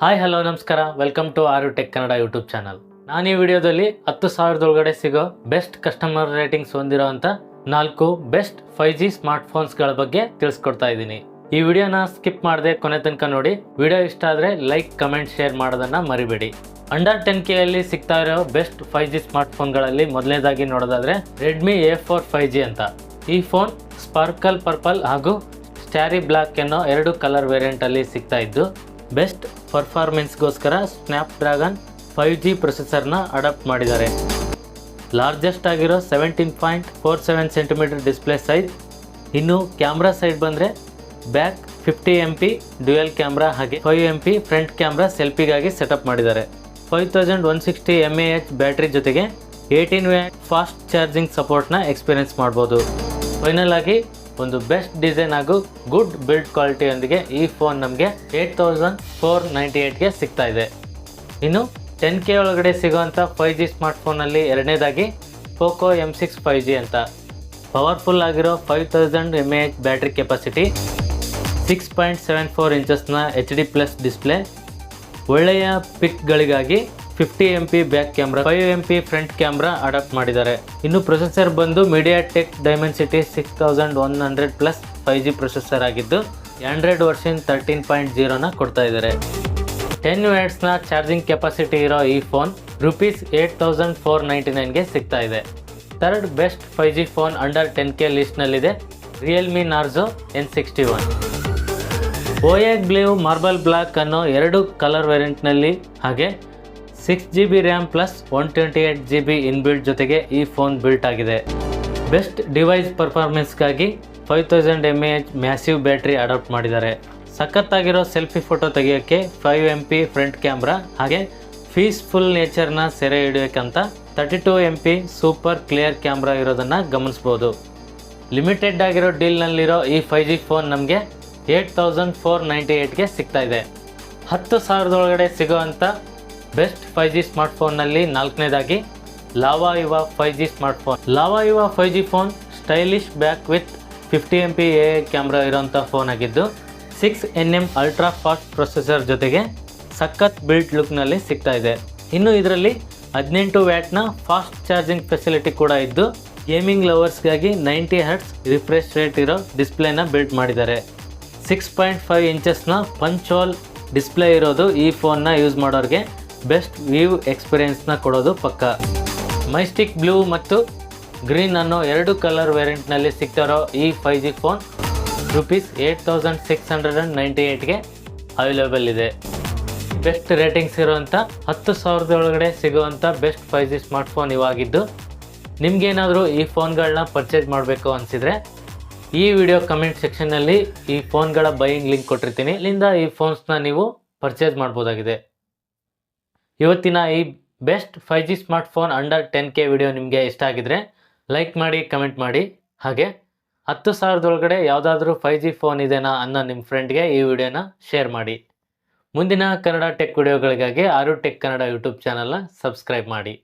Hi hello ನಮಸ್ಕಾರ. Welcome to Aru tech Kannada YouTube channel ನಾನು ಈ ವಿಡಿಯೋದಲ್ಲಿ ಹತ್ತು ಸಾವಿರದೊಳಗಡೆ ಸಿಗೋ ಬೆಸ್ಟ್ ಕಸ್ಟಮರ್ ರೇಟಿಂಗ್ಸ್ ಹೊಂದಿರೋ ಅಂತ ನಾಲ್ಕು ಬೆಸ್ಟ್ ಫೈವ್ ಜಿ ಸ್ಮಾರ್ಟ್ಫೋನ್ಸ್ಗಳ ಬಗ್ಗೆ ತಿಳಿಸ್ಕೊಡ್ತಾ ಇದ್ದೀನಿ. ಈ ವಿಡಿಯೋನ ಸ್ಕಿಪ್ ಮಾಡದೆ ಕೊನೆ ತನಕ ನೋಡಿ. ವಿಡಿಯೋ ಇಷ್ಟ ಆದರೆ ಲೈಕ್ ಕಮೆಂಟ್ ಶೇರ್ ಮಾಡೋದನ್ನ ಮರಿಬೇಡಿ. ಅಂಡರ್ ಟೆನ್ ಕೆ ಅಲ್ಲಿ ಸಿಗ್ತಾ ಇರೋ ಬೆಸ್ಟ್ ಫೈವ್ ಜಿ ಸ್ಮಾರ್ಟ್ಫೋನ್ಗಳಲ್ಲಿ ಮೊದಲನೇದಾಗಿ ನೋಡೋದಾದ್ರೆ Redmi A four five G ಅಂತ. ಈ ಫೋನ್ ಸ್ಪಾರ್ಕಲ್ ಪರ್ಪಲ್ ಹಾಗೂ ಸ್ಟ್ಯಾರಿ ಬ್ಲ್ಯಾಕ್ ಅನ್ನೋ ಎರಡು ಕಲರ್ ವೇರಿಯಂಟಲ್ಲಿ ಸಿಗ್ತಾ ಇದ್ದು ಬೆಸ್ಟ್ ಪರ್ಫಾರ್ಮೆನ್ಸ್ಗೋಸ್ಕರ ಸ್ನ್ಯಾಪ್ ಡ್ರ್ಯಾಗನ್ ಫೈವ್ ಜಿ ಪ್ರೊಸೆಸರ್ನ ಅಡಾಪ್ಟ್ ಮಾಡಿದ್ದಾರೆ. ಲಾರ್ಜೆಸ್ಟ್ ಆಗಿರೋ seventeen point four seven centimetre display size. ಇನ್ನು ಕ್ಯಾಮ್ರಾ ಸೈಡ್ ಬಂದರೆ back fifty M P dual camera ಹಾಗೆ five M P front camera ಸೆಲ್ಫಿಗಾಗಿ setup ಮಾಡಿದ್ದಾರೆ. Five thousand one sixty M A H battery ಜೊತೆಗೆ eighteen watt fast charging ಸಪೋರ್ಟ್ನ experience ಮಾಡ್ಬೋದು. Final ಆಗಿ ಒಂದು best design ಹಾಗೂ ಗುಡ್ ಬಿಲ್ಡ್ ಕ್ವಾಲಿಟಿಯೊಂದಿಗೆ ಈ ಫೋನ್ ನಮಗೆ ಏಯ್ಟ್ ತೌಸಂಡ್ ಫೋರ್ ನೈಂಟಿ ಏಯ್ಟ್ಗೆ ಸಿಗ್ತಾ ಇದೆ. ಇನ್ನು ಟೆನ್ ಕೆ ಒಳಗಡೆ ಸಿಗೋವಂಥ ಫೈವ್ ಜಿ ಸ್ಮಾರ್ಟ್ಫೋನಲ್ಲಿ ಎರಡನೇದಾಗಿ Poco M six five G ಅಂತ. ಪವರ್ಫುಲ್ ಆಗಿರೋ five thousand M A H battery capacity six point seven four ಇಂಚಸ್ನ H D plus display ಒಳ್ಳೆಯ ಪಿಕ್ಗಳಿಗಾಗಿ fifty M P back camera five M P front camera adapt ಮಾಡಿದ್ದಾರೆ. ಇನ್ನು processor ಬಂದು MediaTek Dimensity six thousand one hundred plus five G processor ಆಗಿದ್ದು Android version thirteen point ಜೀರೋನ ಕೊಡ್ತಾ ಇದ್ದಾರೆ. Ten ವ್ಯಾಟ್ಸ್ನ charging capacity ಇರೋ ಈ phone rupees eight thousand four ninety ನೈನ್ಗೆ ಸಿಗ್ತಾ ಇದೆ. Third best five G phone under ten K ಲಿಸ್ಟ್ನಲ್ಲಿದೆ Realme Narzo N sixty one ಓಯಾಗ್ blue marble black ಅನ್ನೋ ಎರಡು ಕಲರ್ ವೇರಿಯಂಟ್ನಲ್ಲಿ ಹಾಗೆ six G B RAM plus one twenty eight G B inbuilt ಜೊತೆಗೆ ಈ phone built ಆಗಿದೆ. Best device ಪರ್ಫಾರ್ಮೆನ್ಸ್ಗಾಗಿ five thousand M A H massive battery adapt ಮಾಡಿದ್ದಾರೆ. ಸಖತ್ತಾಗಿರೋ selfie photo ತೆಗೆಯೋಕ್ಕೆ five M P front camera ಹಾಗೆ peaceful ನೇಚರ್ನ ಸೆರೆ ಹಿಡಿಯೋಕ್ಕಂತ thirty two M P super clear camera ಇರೋದನ್ನು ಗಮನಿಸ್ಬೋದು. ಲಿಮಿಟೆಡ್ ಆಗಿರೋ ಡೀಲ್ನಲ್ಲಿರೋ ಈ ಫೈವ್ ಜಿ ಫೋನ್ ನಮಗೆ ಏಯ್ಟ್ ತೌಸಂಡ್ ಫೋರ್ ನೈಂಟಿ ಏಯ್ಟ್ಗೆ ಸಿಗ್ತಾ ಇದೆ. ಹತ್ತು ಸಾವಿರದೊಳಗಡೆ ಸಿಗೋವಂಥ ಬೆಸ್ಟ್ ಫೈವ್ ಜಿ ಸ್ಮಾರ್ಟ್ಫೋನ್ನಲ್ಲಿ ನಾಲ್ಕನೇದಾಗಿ Lava Yuva five G smartphone. Lava Yuva five G phone stylish back with fifty M P A camera ಇರೋಂಥ ಫೋನ್ ಆಗಿದ್ದು, six N M ultra fast processor ಜೊತೆಗೆ ಸಖತ್ ಬಿಲ್ಟ್ ಲುಕ್ನಲ್ಲಿ ಸಿಗ್ತಾ ಇದೆ. ಇನ್ನು ಇದರಲ್ಲಿ ಹದಿನೆಂಟು ವ್ಯಾಟ್ನ ಫಾಸ್ಟ್ ಚಾರ್ಜಿಂಗ್ ಫೆಸಿಲಿಟಿ ಕೂಡ ಇದ್ದು, ಗೇಮಿಂಗ್ ಲವರ್ಸ್ಗಾಗಿ ನೈಂಟಿ ಹರ್ಟ್ಸ್ ರಿಫ್ರೆಶ್ ರೇಟ್ ಇರೋ ಡಿಸ್ಪ್ಲೇನ ಬಿಲ್ಟ್ ಮಾಡಿದ್ದಾರೆ. ಸಿಕ್ಸ್ ಪಾಯಿಂಟ್ ಫೈವ್ ಇಂಚಸ್ನ ಪಂಚೋಲ್ ಡಿಸ್ಪ್ಲೇ ಇರೋದು ಈ ಫೋನ್ನ ಯೂಸ್ ಮಾಡೋರಿಗೆ ಬೆಸ್ಟ್ ವ್ಯೂ ಎಕ್ಸ್ಪೀರಿಯೆನ್ಸ್ನ ಕೊಡೋದು ಪಕ್ಕ. ಮೈಸ್ಟಿಕ್ ಬ್ಲೂ ಮತ್ತು ಗ್ರೀನ್ ಅನ್ನೋ ಎರಡು ಕಲರ್ ವೇರಿಯಂಟ್ನಲ್ಲಿ ಸಿಗ್ತಾರೋ ಈ five G phone rupees eight thousand six hundred and ninety ಏಯ್ಟ್ಗೆ available ಇದೆ. ಬೆಸ್ಟ್ ರೇಟಿಂಗ್ಸ್ ಇರುವಂಥ ಹತ್ತು ಸಾವಿರದ ಒಳಗಡೆ ಸಿಗುವಂಥ ಬೆಸ್ಟ್ ಫೈವ್ ಜಿ ಸ್ಮಾರ್ಟ್ಫೋನ್ ಇವಾಗಿದ್ದು ನಿಮಗೇನಾದರೂ ಈ ಫೋನ್ಗಳನ್ನ ಪರ್ಚೇಸ್ ಮಾಡಬೇಕು ಅನಿಸಿದರೆ, ಈ ವಿಡಿಯೋ ಕಮೆಂಟ್ ಸೆಕ್ಷನ್ನಲ್ಲಿ ಈ ಫೋನ್ಗಳ ಬೈಯಿಂಗ್ ಲಿಂಕ್ ಕೊಟ್ಟಿರ್ತೀನಿ. ಇಲ್ಲಿಂದ ಈ ಫೋನ್ಸ್ನ ನೀವು ಪರ್ಚೇಸ್ ಮಾಡ್ಬೋದಾಗಿದೆ. ಇವತ್ತಿನ ಈ best five G smartphone under ten K video ನಿಮಗೆ ಇಷ್ಟ ಆಗಿದ್ರೆ ಲೈಕ್ ಮಾಡಿ, ಕಮೆಂಟ್ ಮಾಡಿ. ಹಾಗೆ ಹತ್ತು ಸಾವಿರದೊಳಗಡೆ ಯಾವುದಾದ್ರೂ ಫೈವ್ ಜಿ ಫೋನ್ ಇದೆನಾ ಅನ್ನೋ ನಿಮ್ಮ ಫ್ರೆಂಡ್ಗೆ ಈ ವಿಡಿಯೋನ ಶೇರ್ ಮಾಡಿ. ಮುಂದಿನ ಕನ್ನಡ ಟೆಕ್ ವಿಡಿಯೋಗಳಿಗಾಗಿ ಆರು ಟೆಕ್ ಕನ್ನಡ ಯೂಟ್ಯೂಬ್ ಚಾನಲ್ನ ಸಬ್ಸ್ಕ್ರೈಬ್ ಮಾಡಿ.